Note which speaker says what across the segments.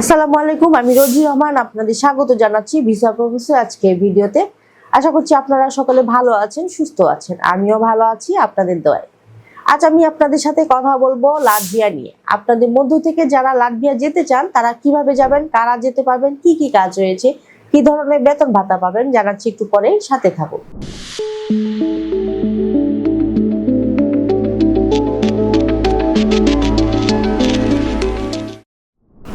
Speaker 1: আসসালামু আলাইকুম, আমি রোজি রহমান, আপনাদের স্বাগত জানাচ্ছি ভিসা প্রফেসর আজকে ভিডিওতে। আশা করছি আপনারা সকলে ভালো আছেন, সুস্থ আছেন। আমিও ভালো আছি আপনাদের দয়ায়। আজ আমি আপনাদের সাথে কথা বলব লাটভিয়া নিয়ে। আপনাদের মধ্য থেকে যারা লাটভিয়া যেতে চান, তারা কীভাবে যাবেন, কারা যেতে পারবেন, কি কি কাজ রয়েছে, কি ধরনের বেতন ভাতা পাবেন, জানাচ্ছি একটু পরে সাথে থাকুন।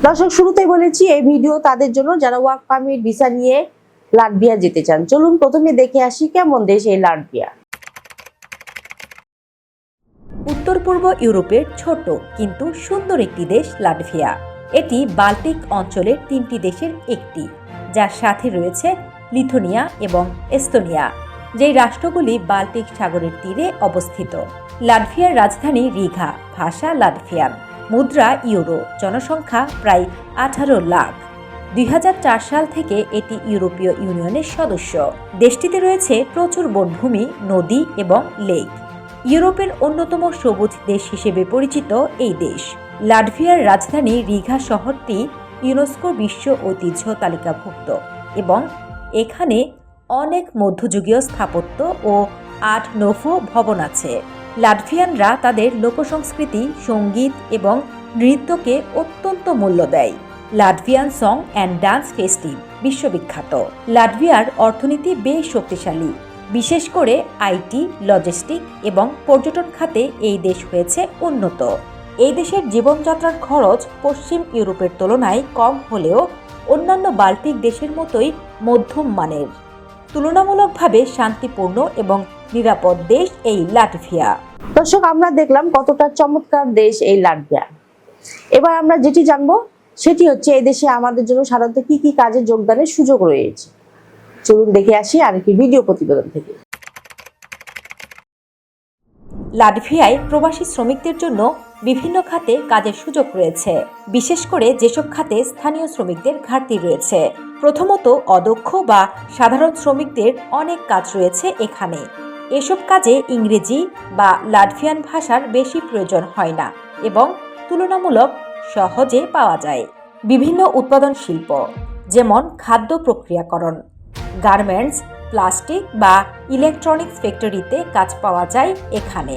Speaker 1: দর্শক, শুরুতেই বলেছি, এই ভিডিও তাদের জন্য যারা ওয়ার্ক পারমিট ভিসা নিয়ে লাটভিয়া যেতে চান। চলুন প্রথমে দেখে আসি কেমন দেশ এই লাটভিয়া।
Speaker 2: উত্তর পূর্ব ইউরোপের ছোট কিন্তু সুন্দর একটি দেশ লাটভিয়া। এটি বাল্টিক অঞ্চলের তিনটি দেশের একটি, যার সাথে রয়েছে লিথুনিয়া এবং এস্তোনিয়া, যেই রাষ্ট্রগুলি বাল্টিক সাগরের তীরে অবস্থিত। লাটভিয়ার রাজধানী রিঘা ভাষা লাটভিয়ান। মুদ্রা ইউরো, জনসংখ্যা প্রায় আঠারো লাখ। দুই হাজার চার সাল থেকে এটি ইউরোপীয় ইউনিয়নের সদস্য। দেশটিতে রয়েছে প্রচুর বনভূমি, নদী এবং লেক। ইউরোপের অন্যতম সবুজ দেশ হিসেবে পরিচিত এই দেশ। লাটভিয়ার রাজধানী রিঘা শহরটি ইউনেস্কো বিশ্ব ঐতিহ্য তালিকাভুক্ত এবং এখানে অনেক মধ্যযুগীয় স্থাপত্য ও আট নোভো ভবন আছে। লাটভিয়ানরা তাদের লোকসংস্কৃতি, সংগীত এবং নৃত্যকে অত্যন্ত মূল্য দেয়। Latvian song and dance festive বিশ্ববিখ্যাত। লাটভিয়ার অর্থনীতি বেশ শক্তিশালী। বিশেষ করে আইটি, লজিস্টিক এবং পর্যটন খাতে এই দেশ হয়েছে উন্নত। এই দেশের জীবনযাত্রার খরচ পশ্চিম ইউরোপের তুলনায় কম হলেও অন্যান্য বাল্টিক দেশের মতোই মধ্যম মানের। তুলনামূলকভাবে শান্তিপূর্ণ এবং নিরাপদ দেশ এই লাটভিয়া।
Speaker 1: দর্শক, আমরা দেখলাম কতটা চমৎকার দেশ এই লাটভিয়া। এবার আমরা যেটি জানব, সেটি হচ্ছে এই দেশে আমাদের জন্য সাধারণত কি কি কাজে যোগদানের সুযোগ রয়েছে। চলুন দেখে আসি আর আরেকটি ভিডিও প্রতিবেদন থেকে।
Speaker 2: লাটভিয়ায় প্রবাসী শ্রমিকদের জন্য বিভিন্ন খাতে কাজের সুযোগ রয়েছে। বিশেষ করে যেসব খাতে স্থানীয় শ্রমিকদের ঘাটতি রয়েছে। প্রথমত অদক্ষ বা সাধারণ শ্রমিকদের অনেক কাজ রয়েছে এখানে। এসব কাজে ইংরেজি বা লাটভিয়ান ভাষার বেশি প্রয়োজন হয় না এবং তুলনামূলক সহজে পাওয়া যায়। বিভিন্ন উৎপাদন শিল্প, যেমন খাদ্য প্রক্রিয়াকরণ, গার্মেন্টস, প্লাস্টিক বা ইলেকট্রনিক্স ফ্যাক্টরিতে কাজ পাওয়া যায় এখানে।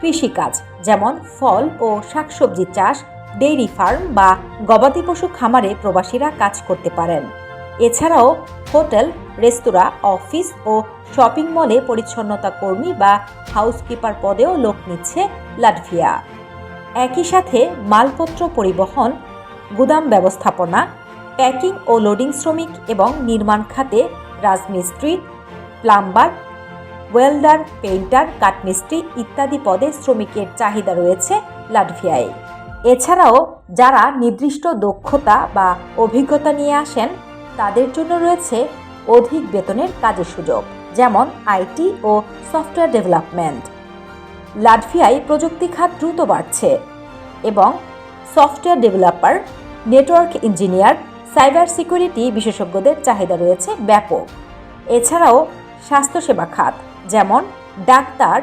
Speaker 2: কৃষিকাজ, যেমন ফল ও শাকসবজি চাষ, ডেইরি ফার্ম বা গবাদি পশু খামারে প্রবাসীরা কাজ করতে পারেন। এছাড়াও হোটেল, রেস্তোরাঁ, অফিস ও শপিং মলে পরিচ্ছন্নতা কর্মী বা হাউসকিপার পদেও লোক নিচ্ছে লাটভিয়া। একই সাথে মালপত্র পরিবহন, গুদাম ব্যবস্থাপনা, প্যাকিং ও লোডিং শ্রমিক এবং নির্মাণ খাতে রাজমিস্ত্রি, প্লাম্বার, ওয়েল্ডার, পেইন্টার, কাঠমিস্ত্রি ইত্যাদি পদে শ্রমিকের চাহিদা রয়েছে লাটভিয়ায়। এছাড়াও যারা নির্দিষ্ট দক্ষতা বা অভিজ্ঞতা নিয়ে আসেন তাদের জন্য রয়েছে অধিক বেতনের কাজের সুযোগ, যেমন আইটি ও সফটওয়্যার ডেভেলপমেন্ট। লাটভিয়ায় প্রযুক্তি খাত দ্রুত বাড়ছে এবং software developer, network engineer, cyber security বিশেষজ্ঞদের চাহিদা রয়েছে ব্যাপক। এছাড়াও স্বাস্থ্যসেবা খাত, যেমন ডাক্তার,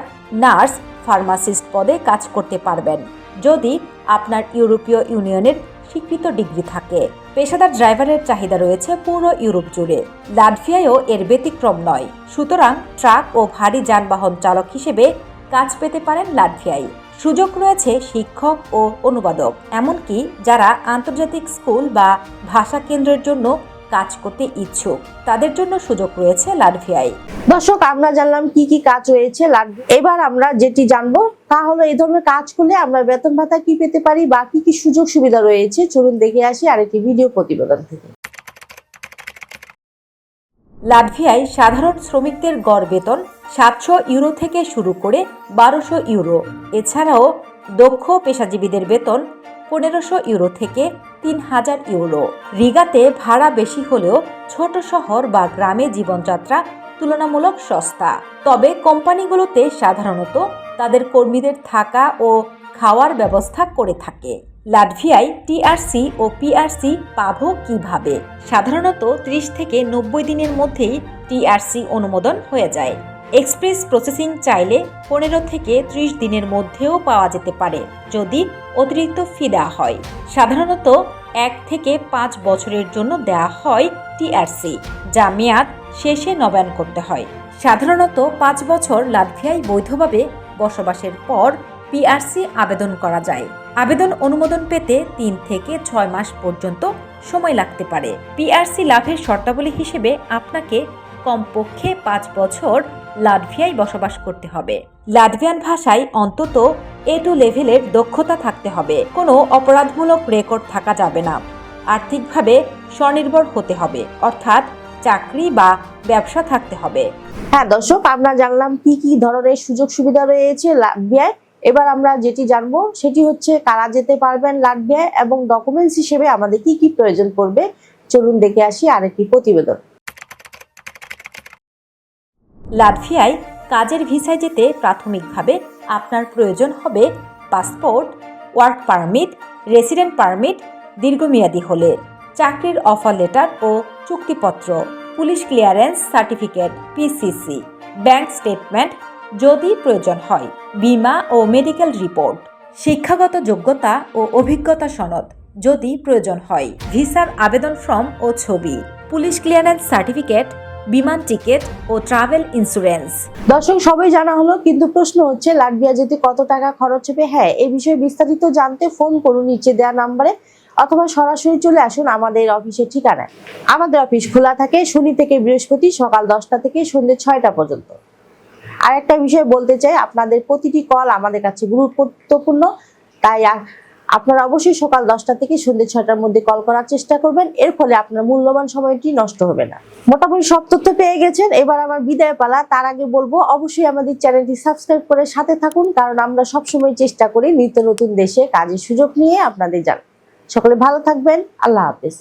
Speaker 2: নার্স, ফার্মাসিস্ট পদে কাজ করতে পারবেন। যদি আপনার ইউরোপীয় ইউনিয়নের স্বীকৃত ডিগ্রি থাকে। পেশাদার ড্রাইভারের চাহিদা রয়েছে পুরো ইউরোপ জুড়ে। লাটভিয়ায়ও এর ব্যতিক্রম নয়। সুতরাং ট্রাক ও ভারী যানবাহন চালক হিসেবে কাজ পেতে পারেন লাটভিয়ায়। সুযোগ রয়েছে শিক্ষক ও অনুবাদক, এমনকি যারা আন্তর্জাতিক স্কুল বা ভাষা কেন্দ্রের জন্য কাজ করতে ইচ্ছুক। তাদের জন্য সুযোগ রয়েছে লাটভিয়ায়।
Speaker 1: দর্শক আমরা জানলাম কি কি কাজ রয়েছে এবার আমরা যেটি জানব তা হলো এই ধরনের কাজ করলে আমরা বেতন ভাতা কি পেতে পারি বা কি কি সুযোগ সুবিধা রয়েছে? চলুন দেখে আসি আরেকটি ভিডিও প্রতিবেদন থেকে।
Speaker 2: লাটভিয়ায় সাধারণ শ্রমিকদের গড় বেতন সাতশো ইউরো থেকে শুরু করে বারোশো ইউরো। এছাড়াও দক্ষ পেশাজীবীদের বেতন পনেরোশো ইউরো থেকে তিন হাজার ইউরো। রিগাতে ভাড়া বেশি হলেও ছোট শহর বা গ্রামে জীবনযাত্রা তুলনামূলক সস্তা। তবে কোম্পানিগুলোতে সাধারণত তাদের কর্মীদের থাকা ও খাওয়ার ব্যবস্থা করে থাকে। লাটভিয়ায় টিআরসি ও পিআরসি পাবো কীভাবে? সাধারণত ত্রিশ থেকে নব্বই দিনের মধ্যেই টিআরসি অনুমোদন হয়ে যায়। এক্সপ্রেস প্রসেসিং চাইলে পনেরো থেকে ত্রিশ দিনের মধ্যেও পাওয়া যেতে পারে। যদি অতিরিক্ত ফি দেওয়া হয়। সাধারণত এক থেকে পাঁচ বছরের জন্য দেওয়া হয় টিআরসি যা মেয়াদ শেষে নবায়ন করতে হয়। সাধারণত পাঁচ বছর লাটভিয়ায় বৈধভাবে বসবাসের পর পিআরসি আবেদন করা যায়। আবেদন অনুমোদন পেতে তিন থেকে ছয় মাস পর্যন্ত সময় লাগতে পারে। পিআরসি লাভের শর্তাবলী হিসেবে আপনাকে কমপক্ষে পাঁচ বছর লাটভিয়ায় বসবাস করতে হবে। লাটভিয়ান ভাষায় অন্তত এ টু লেভেলের দক্ষতা থাকতে হবে। কোনো অপরাধমূলক রেকর্ড থাকা যাবে না। আর্থিকভাবে স্বনির্ভর হতে হবে। অর্থাৎ চাকরি বা ব্যবসা থাকতে হবে।
Speaker 1: হ্যাঁ দর্শক আমরা জানলাম কি কি ধরনের সুযোগ সুবিধা রয়েছে লাটভিয়ায়। এবার আমরা যেটি জানব সেটি হচ্ছে কারা যেতে পারবেন লাটভিয়ায় এবং ডকুমেন্টস হিসেবে আমাদের কি কি প্রয়োজন পড়বে। চলুন দেখে আসি আরেকটি প্রতিবেদন।
Speaker 2: লাটভিয়ায় কাজের ভিসায় যেতে প্রাথমিকভাবে আপনার প্রয়োজন হবে passport, work permit, resident permit, দীর্ঘমেয়াদী হলে, চাকরির অফার লেটার ও চুক্তিপত্র, police clearance certificate PCC bank statement যদি প্রয়োজন হয়, বীমা ও মেডিকেল রিপোর্ট, শিক্ষাগত যোগ্যতা ও অভিজ্ঞতা সনদ যদি প্রয়োজন হয়, ভিসার আবেদন ফর্ম ও ছবি, পুলিশ ক্লিয়ারেন্স সার্টিফিকেট বিমান টিকিট ও ট্রাভেল ইন্স্যুরেন্স।
Speaker 1: দর্শক, সবাই জানা হলো, কিন্তু প্রশ্ন হচ্ছে লাটভিয়া যেতে কত টাকা খরচ হবে? হ্যাঁ এই বিষয়ে বিস্তারিত জানতে ফোন করুন নিচে দেওয়া নাম্বারে, অথবা সরাসরি চলে আসুন আমাদের অফিসের ঠিকানায়। আমাদের অফিস খোলা থাকে শনি থেকে বৃহস্পতি সকাল দশটা থেকে সন্ধ্যে ছয়টা পর্যন্ত। আর একটা বিষয় বলতে চাই, আপনাদের প্রতিটি কল আমাদের কাছে গুরুত্বপূর্ণ, তাই আপনারা অবশ্যই সকাল দশটা থেকে সন্ধ্যে ছটার মধ্যে কল করার চেষ্টা করবেন। এর ফলে আপনার মূল্যবান সময়টি নষ্ট হবে না। মোটামুটি সব তথ্য পেয়ে গেছেন। এবার আমার বিদায় পালা। তার আগে বলব, অবশ্যই আমাদের চ্যানেলটি সাবস্ক্রাইব করে সাথে থাকুন, কারণ আমরা সবসময় চেষ্টা করি নিত্য নতুন দেশে কাজের সুযোগ নিয়ে আপনাদের জান সকলে ভালো থাকবেন। আল্লাহ হাফেজ।